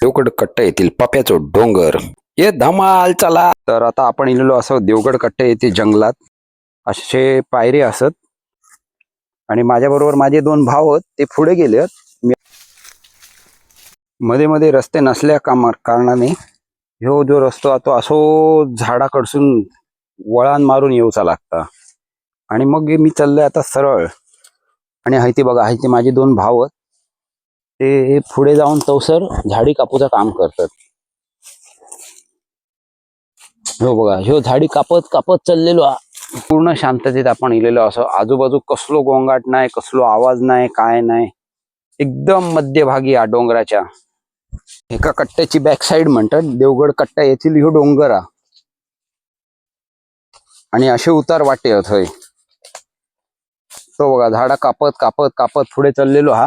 देवगड कट्टा येथील पाप्याचो डोंगर. ये धमाल चला. तर आता आपण इलेलो असो देवगड कट्टा येथे जंगलात. असे पायरे असत. आणि माझ्या बरोबर माझे दोन भाव होत ते पुढे गेले मी मध्ये मध्ये रस्ते नसल्या कामा कारणाने ह्यो जो रस्तो तो असो झाडाकडसून वळण मारून येऊचा लागता. आणि मग मी चाललोय आता सरळ. आणि हायती बघा हायती माझे दोन भाव आहेत. ते पुढे जाऊन तवसर झाडी कापूचं काम करतात. हो बघा ह्यो झाडी कापत कापत चाललेलो हा. पूर्ण शांततेत आपण इलेलो असो आजूबाजू कसलो गोंगाट नाही कसलो आवाज नाही काय नाही. एकदम मध्यभागी हा डोंगराच्या. एका कट्ट्याची बॅक साइड म्हणतात. देवगड कट्टा येथील ह्यो डोंगर हा आणि असे उतार वाटे आहेत होय. तो बघा झाडा कापत कापत कापत पुढे चाललेलो हा.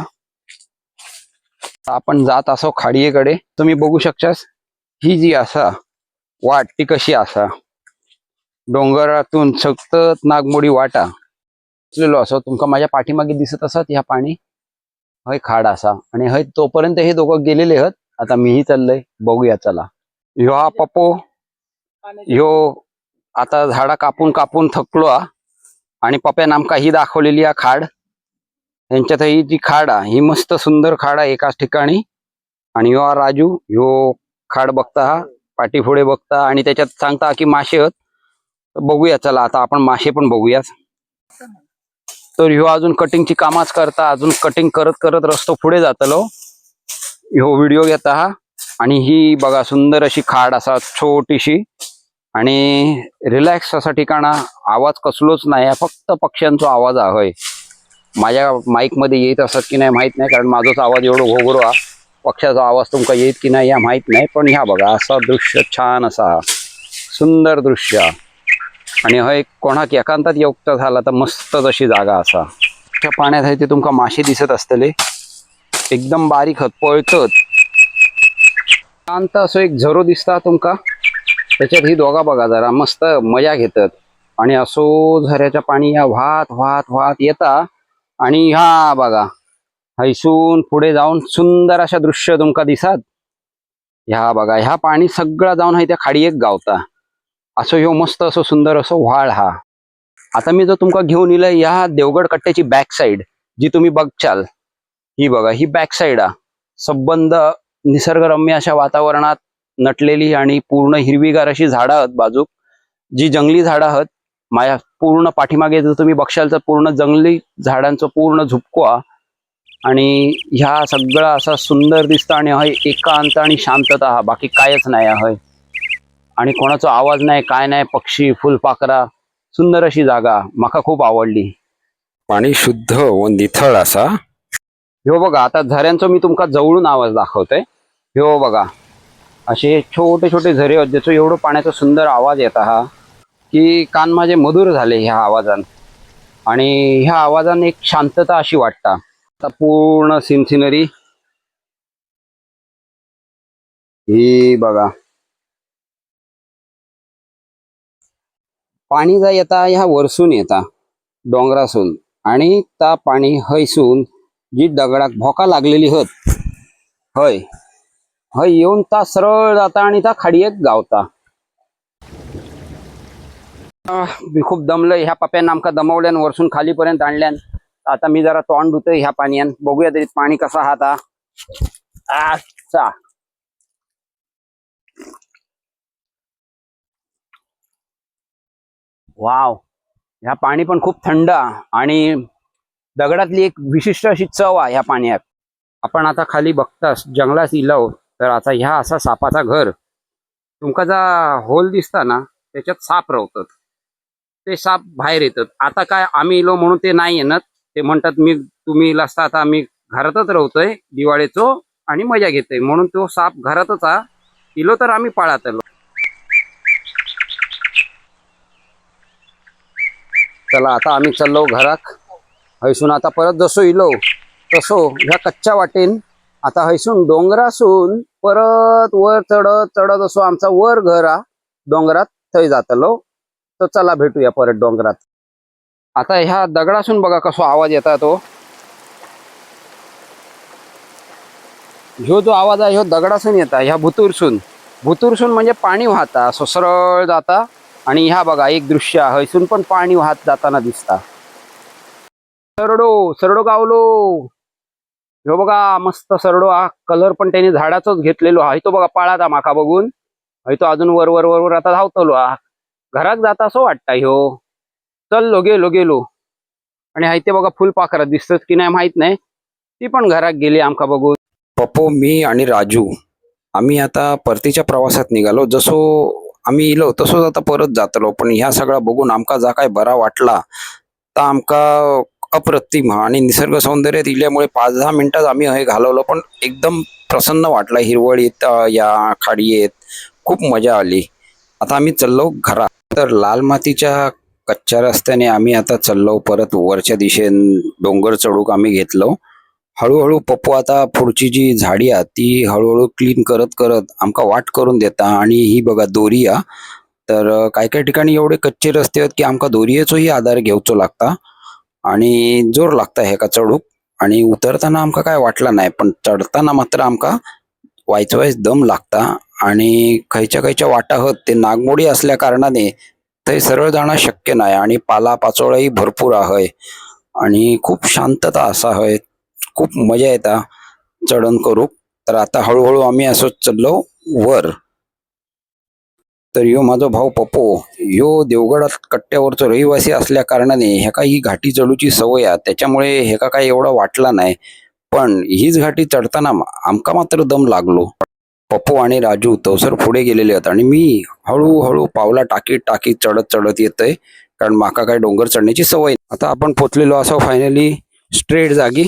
आपण जात असो खाडीयेकडे तुम्ही बघू शकतास ही जी असा वाट ती कशी असा. डोंगरातून सतत नागमोडी वाटा. उचलेलो असो तुमका माझ्या पाठीमागे दिसत असत ह्या पाणी. हय खाड असा. आणि हय तोपर्यंत हे दोघं गेलेले आहेत आता मीही चाललंय बघूया चला. ह्यो हा पप्पो. ह्यो आता झाडा कापून कापून थकलो हा. आणि पप्यान आमका ही दाखवलेली हा खाड. यांच्यात ही जी खाड आहे ही मस्त सुंदर खाड आहे एकाच ठिकाणी. आणि ह्यो राजू ह्यो खाड बघता हा पाठीपुढे बघता आणि त्याच्यात सांगता की मासे आहेत. बघूया चला आता आपण मासे पण बघूया तर ह्यो अजून कटिंगची कामाच करता अजून कटिंग करत करत रस्तो पुढे जातलो. ह्यो व्हिडिओ घेता हा आणि ही बघा सुंदर अशी खाड असा छोटीशी. आणि रिलॅक्स असा ठिकाणा आवाज कसलोच नाही फक्त पक्ष्यांचा आवाज आहे. माझ्या माईकमध्ये येत असत की नाही माहीत नाही कारण माझाच आवाज एवढं घोगरो हा आवाज तुमका येत की नाही या माहीत नाही पण ह्या बघा असा दृश्य छान असा सुंदर दृश्य. आणि हय कोणाक एकांतात युक्त झाला तर मस्त अशी जागा असा. त्या पाण्यात आहे ते तुमका मासे दिसत असतले. एकदम बारीक हत पळतत. शांत असो एक झरो दिसता तुमका. त्याच्यात ही दोघा बघा जरा मस्त मजा घेतात. आणि असो झऱ्याच्या पाणी या वाहत वाहत वाहत येता. आणि ह्या बघा हैसून पुढे जाऊन सुंदर अशा दृश्य तुमका दिसत. ह्या बघा ह्या पाणी सगळं जाऊन आहे त्या खाडी एक गावता. असो ह्यो मस्त असो सुंदर असो व्हाळ हा. आता मी जो तुमका घेऊन येईल ह्या देवगड कट्ट्याची बॅक साइड जी तुम्ही बघचाल ही बघा ही बॅक साइड हा संबंध निसर्गरम्य अशा वातावरणात नटलेली आणि पूर्ण हिरवीगार अशी झाडं आहेत बाजूक. जी जंगली झाडं आहेत माझ्या पूर्ण पाठीमागे जर तुम्ही बघशाल तर पूर्ण जंगली झाडांचं पूर्ण झुपको हा आणि ह्या सगळं असा सुंदर दिसतं आणि हय एकांत आणि शांतता हा बाकी कायच नाही हा हय आणि कोणाचा आवाज नाही काय नाही पक्षी फुलपाखरा सुंदर अशी जागा माका खूप आवडली. पाणी शुद्ध व निथळ असा. ह्यो बघा आता झऱ्यांचा मी तुमका जवळून आवाज दाखवतोय. ह्यो बघा असे छोटे छोटे झरे आहेत ज्याचं एवढं पाण्याचा सुंदर आवाज येत हा की कान माझे मधुर झाले ह्या आवाजान. आणि ह्या आवाजाने एक शांतता अशी वाटता. आता पूर्ण सिनसिनरी. ही बघा. पाणी जा येता ह्या वरसून येता डोंगरासून. आणि ता पाणी हैसून जी दगडाक भोका लागलेली हत. हय. हय येऊन ता सरळ जाता आणि ता खाडयेक गावता. मी खूप दमलं ह्या पप्यान आमका दमवल्यान वरसून खालीपर्यंत आणल्यान. आता मी जरा तोंड धुतोय ह्या पाण्यान. बघूया तरी पाणी कसा हा आता. वाव. ह्या पाणी पण खूप थंड आहे आणि दगडातली एक विशिष्ट अशी चव आहे ह्या पाण्यात. आपण आता खाली बघतास जंगलात इलव तर आता ह्या असा सापाचा घर. तुमका जा होल दिसता ना त्याच्यात साप रवतात. ते साप बाहेर येतात. आता काय आम्ही इलो म्हणून ते नाही येणार. ते म्हणतात मी तुम्ही लसता आता आम्ही घरातच राहतोय दिवाळीचो आणि मजा घेतोय. म्हणून तो साप घरातच हा इलो तर आम्ही पाळात आलो. चला आता आम्ही चाललो घराक हैसून आता परत जसो इलो तसो ह्या कच्च्या वाटेन. आता हैसून डोंगरासून परत वर चढत चढत असो आमचा वर घर हा डोंगरात थंय जातलो तर चला भेटूया परत डोंगरात. आता ह्या दगडासून बघा कसा आवाज येता तो. ह्यो जो आवाज आहे ह्यो दगडासून येता ह्या भुतूरसून. भुतूरसून म्हणजे पाणी वाहता असं सरळ जाता. आणि ह्या बघा एक दृश्य हयसून पण पाणी वाहत जाताना दिसता. सरडो सरडो गावलो. ह्यो बघा मस्त सरडो हा कलर पण त्याने झाडाचाच घेतलेलो हा तो बघा पाळाता माका बघून. हय तो अजून वर वर वर वर आता धावतलो हा. घरात जाता असं वाटतं ह्यो चललो गेलो गेलो आणि हाय ते बघा फुलपाखरात दिसतात की नाही माहीत नाही. ती पण घरात गेली आमका बघून. पप्पो मी आणि राजू आम्ही आता परतीच्या प्रवासात निघालो. जसो आम्ही इलो तसोच आता परत जातलो. पण ह्या सगळा बघून आमका जा काय बरा वाटला तर आमका अप्रतिम आणि निसर्ग सौंदर्यात इल्यामुळे पाच दहा मिनिटात आम्ही हे घालवलं. पण एकदम प्रसन्न वाटला हिरवळीत या खाडीयेत. खूप मजा आली. आता आम्ही चाललो घरात. तर लाल मातीच्या कच्च्या रस्त्याने आम्ही आता चाललो परत वरच्या दिशेन डोंगर चढूक आम्ही घेतलो. हळूहळू पप्पू आता पुढची जी झाडी आहे ती हळूहळू क्लीन करत करत आमका वाट करून देता. आणि ही बघा दोरी आ तर काही काय काय ठिकाणी एवढे कच्चे रस्ते आहेत की आमका दोरयेचोही आधार घेवचो लागता. आणि जोर लागता हेका चढूक. आणि उतरताना आमका काय वाटला नाही पण चढताना मात्र आमका वायच वायच दम लागता. आणि खयच्या खयच्या वाटा हत ते नागमोडी असल्या कारणाने ते सरळ जाणं शक्य नाही आणि पाला पाचोळाही भरपूर आहे. आणि खूप शांतता असा होय खूप मजा येता चढण करूक तर आता हळूहळू आम्ही असंच चाललो वर. तर ह्यो माझो भाऊ पप्पो ह्यो देवगडात कट्ट्यावरचो रहिवासी असल्या कारणाने ह्याका ही घाटी चढूची सवय आहे. त्याच्यामुळे ह्याका काही एवढा वाटला नाही. पण हीच घाटी चढताना आमका मात्र दम लागलो. पप्पू आणि राजू तवसर पुढे गेलेले आहेत आणि मी हळूहळू पावला टाकीत टाकीत चढत चढत येतोय कारण माका काय डोंगर चढण्याची सवय नाही. आता आपण पोचलेलो असो फायनली स्ट्रेट जागी.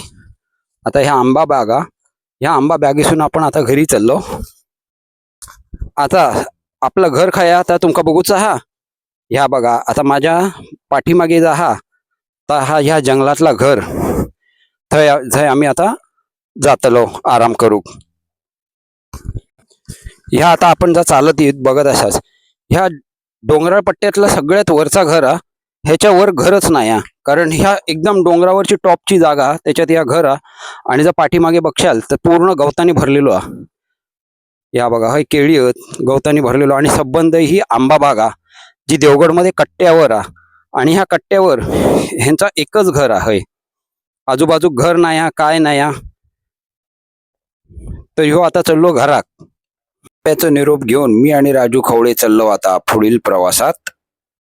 आता ह्या आंबा बागा ह्या आंबा बागेसून आपण आता घरी चाललो. आता आपलं घर खाया आता तुमका बघूचा हा ह्या बघा आता माझ्या पाठीमागे जा हा. तर हा ह्या जंगलातला घर. थंय थंय आम्ही आता जातलो आराम करू. ह्या आता आपण जर चालत येत बघत असाच ह्या डोंगराळ पट्ट्यातला सगळ्यात वरचा घर हा ह्याच्यावर घरच नाही हा. कारण ह्या एकदम डोंगरावरची टॉपची जागा त्याच्यात ह्या घर हा आणि जर पाठीमागे बघशाल तर पूर्ण गवतानी भरलेलो हा. या बघा हे केळी आहेत गवतानी भरलेलो आणि संबंध ही आंबा बागा जी देवगडमध्ये कट्ट्यावर हा आणि ह्या कट्ट्यावर ह्यांचा एकच घर आहे आजूबाजू घर नाही हा काय नाही हा. तर ह्यो आता चललो घरात. त्याचा निरोप घेऊन मी आणि राजू खवळे चाललो आता पुढील प्रवासात.